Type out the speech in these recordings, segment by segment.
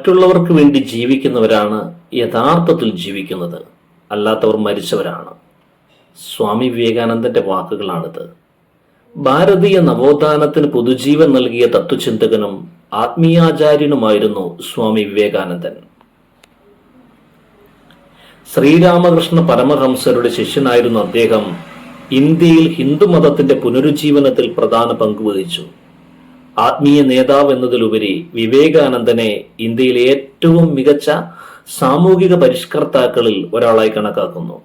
മറ്റുള്ളവർക്ക് വേണ്ടി ജീവിക്കുന്നവരാണ് യഥാർത്ഥത്തിൽ ജീവിക്കുന്നത്. അല്ലാത്തവർ മരിച്ചവരാണ്. സ്വാമി വിവേകാനന്ദന്റെ വാക്കുകളാണിത്. ഭാരതീയ നവോത്ഥാനത്തിന് പുതുജീവൻ നൽകിയ തത്വചിന്തകനും ആത്മീയാചാര്യനുമായിരുന്നു സ്വാമി വിവേകാനന്ദൻ. ശ്രീരാമകൃഷ്ണ പരമഹംസരുടെ ശിഷ്യനായിരുന്നു അദ്ദേഹം. ഇന്ത്യയിൽ ഹിന്ദുമതത്തിന്റെ പുനരുജ്ജീവനത്തിൽ പ്രധാന പങ്ക് വഹിച്ചു. ആത്മീയ നേതാവ് എന്നതിലുപരി വിവേകാനന്ദനെ ഇന്ത്യയിലെ ഏറ്റവും മികച്ച സാമൂഹിക പരിഷ്കർത്താക്കളിൽ ഒരാളായി കണക്കാക്കുന്നു.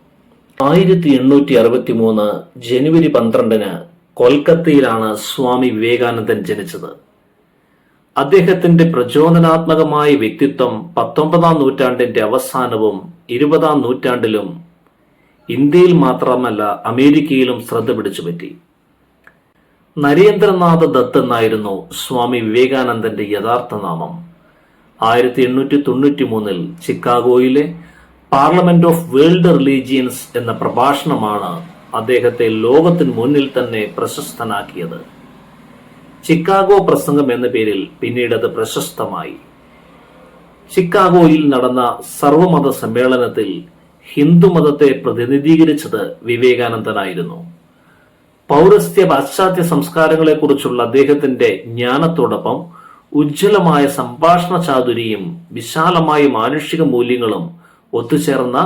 ആയിരത്തി എണ്ണൂറ്റി അറുപത്തി മൂന്ന് ജനുവരി പന്ത്രണ്ടിന് കൊൽക്കത്തയിലാണ് സ്വാമി വിവേകാനന്ദൻ ജനിച്ചത്. അദ്ദേഹത്തിന്റെ പ്രചോദനാത്മകമായ വ്യക്തിത്വം പത്തൊമ്പതാം നൂറ്റാണ്ടിന്റെ അവസാനവും ഇരുപതാം നൂറ്റാണ്ടിലും ഇന്ത്യയിൽ മാത്രമല്ല അമേരിക്കയിലും ശ്രദ്ധ പിടിച്ചുപറ്റി. നരേന്ദ്രനാഥ ദത്ത് എന്നായിരുന്നു സ്വാമി വിവേകാനന്ദന്റെ യഥാർത്ഥ നാമം. ആയിരത്തി എണ്ണൂറ്റി തൊണ്ണൂറ്റി മൂന്നിൽ ചിക്കാഗോയിലെ പാർലമെന്റ് ഓഫ് വേൾഡ് റിലീജിയൻസ് എന്ന പ്രഭാഷണമാണ് അദ്ദേഹത്തെ ലോകത്തിന് മുന്നിൽ തന്നെ പ്രശസ്തനാക്കിയത്. ചിക്കാഗോ പ്രസംഗം എന്ന പേരിൽ പിന്നീട് അത് പ്രശസ്തമായി. ചിക്കാഗോയിൽ നടന്ന സർവമത സമ്മേളനത്തിൽ ഹിന്ദുമതത്തെ പ്രതിനിധീകരിച്ചത് വിവേകാനന്ദനായിരുന്നു. പൗരസ്ത്യ പാശ്ചാത്യ സംസ്കാരങ്ങളെക്കുറിച്ചുള്ള അദ്ദേഹത്തിന്റെ ജ്ഞാനത്തോടൊപ്പം ഉജ്ജ്വലമായ സംഭാഷണ ചാതുരിയും വിശാലമായ മാനുഷിക മൂല്യങ്ങളും ഒത്തുചേർന്ന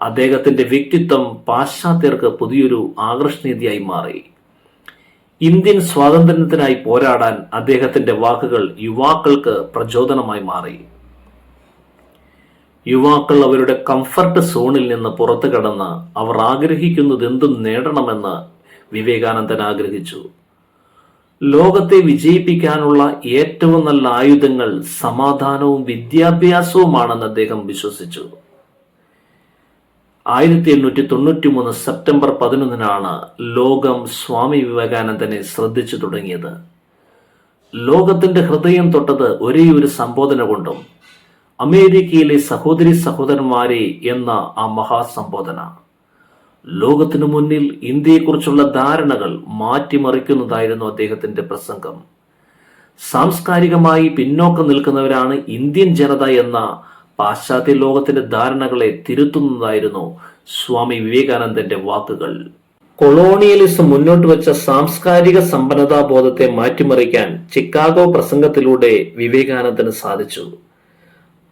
അദ്ദേഹത്തിന്റെ വ്യക്തിത്വം പാശ്ചാത്യർക്ക് പുതിയൊരു ആകർഷണീയതയായി മാറി. ഇന്ത്യൻ സ്വാതന്ത്ര്യത്തിനായി പോരാടാൻ അദ്ദേഹത്തിന്റെ വാക്കുകൾ യുവാക്കൾക്ക് പ്രചോദനമായി മാറി. യുവാക്കൾ അവരുടെ കംഫർട്ട് സോണിൽ നിന്ന് പുറത്തു കടന്ന് അവർ ആഗ്രഹിക്കുന്നത് എന്തും നേടണമെന്ന് വിവേകാനന്ദൻ ആഗ്രഹിച്ചു. ലോകത്തെ വിജയിപ്പിക്കാനുള്ള ഏറ്റവും നല്ല ആയുധങ്ങൾ സമാധാനവും വിദ്യാഭ്യാസവുമാണെന്ന് അദ്ദേഹം വിശ്വസിച്ചു. ആയിരത്തി എണ്ണൂറ്റി തൊണ്ണൂറ്റി മൂന്ന് സെപ്റ്റംബർ പതിനൊന്നിനാണ് ലോകം സ്വാമി വിവേകാനന്ദനെ ശ്രദ്ധിച്ചു തുടങ്ങിയത്. ലോകത്തിന്റെ ഹൃദയം തൊട്ടത് ഒരേ ഒരു സംബോധന കൊണ്ടും അമേരിക്കയിലെ സഹോദരി സഹോദരന്മാരെ എന്ന ആ മഹാസംബോധന. ലോകത്തിനു മുന്നിൽ ഇന്ത്യയെക്കുറിച്ചുള്ള ധാരണകൾ മാറ്റിമറിക്കുന്നതായിരുന്നു അദ്ദേഹത്തിന്റെ പ്രസംഗം. സാംസ്കാരികമായി പിന്നോക്കം നിൽക്കുന്നവരാണ് ഇന്ത്യൻ ജനത എന്ന പാശ്ചാത്യ ലോകത്തിന്റെ ധാരണകളെ തിരുത്തുന്നതായിരുന്നു സ്വാമി വിവേകാനന്ദന്റെ വാക്കുകൾ. കൊളോണിയലിസം മുന്നോട്ട് വെച്ച സാംസ്കാരിക സമ്പന്നതാ ബോധത്തെ മാറ്റിമറിക്കാൻ ചിക്കാഗോ പ്രസംഗത്തിലൂടെ വിവേകാനന്ദന് സാധിച്ചു.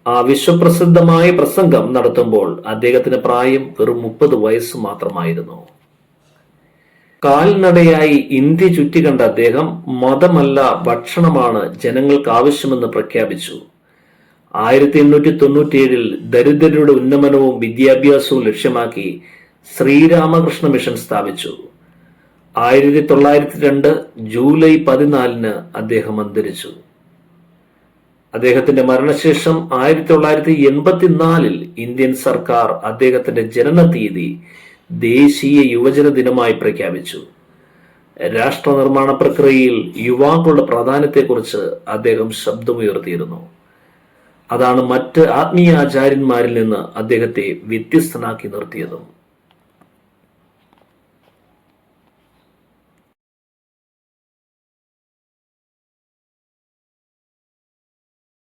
ആ വിശ്വപ്രസിദ്ധമായ പ്രസംഗം നടത്തുമ്പോൾ അദ്ദേഹത്തിന് പ്രായം വെറും മുപ്പത് വയസ്സ് മാത്രമായിരുന്നു. കാൽനടയായി ഇന്ത്യ ചുറ്റിക്കണ്ട അദ്ദേഹം മതമല്ല ഭക്ഷണമാണ് ജനങ്ങൾക്ക് ആവശ്യമെന്ന് പ്രഖ്യാപിച്ചു. ആയിരത്തി എണ്ണൂറ്റി തൊണ്ണൂറ്റിയേഴിൽ ദരിദ്രരുടെ ഉന്നമനവും വിദ്യാഭ്യാസവും ലക്ഷ്യമാക്കി ശ്രീരാമകൃഷ്ണ മിഷൻ സ്ഥാപിച്ചു. ആയിരത്തി തൊള്ളായിരത്തി രണ്ട് ജൂലൈ പതിനാലിന് അദ്ദേഹം അന്തരിച്ചു. അദ്ദേഹത്തിന്റെ മരണശേഷം ആയിരത്തി തൊള്ളായിരത്തി എൺപത്തിനാലിൽ ഇന്ത്യൻ സർക്കാർ അദ്ദേഹത്തിന്റെ ജനന തീയതി ദേശീയ യുവജന ദിനമായി പ്രഖ്യാപിച്ചു. രാഷ്ട്ര നിർമ്മാണ പ്രക്രിയയിൽ യുവാക്കളുടെ പ്രാധാന്യത്തെക്കുറിച്ച് അദ്ദേഹം ശബ്ദമുയർത്തിയിരുന്നു. അതാണ് മറ്റ് ആത്മീയ ആചാര്യന്മാരിൽ നിന്ന് അദ്ദേഹത്തെ വ്യത്യസ്തനാക്കി നിർത്തിയതും.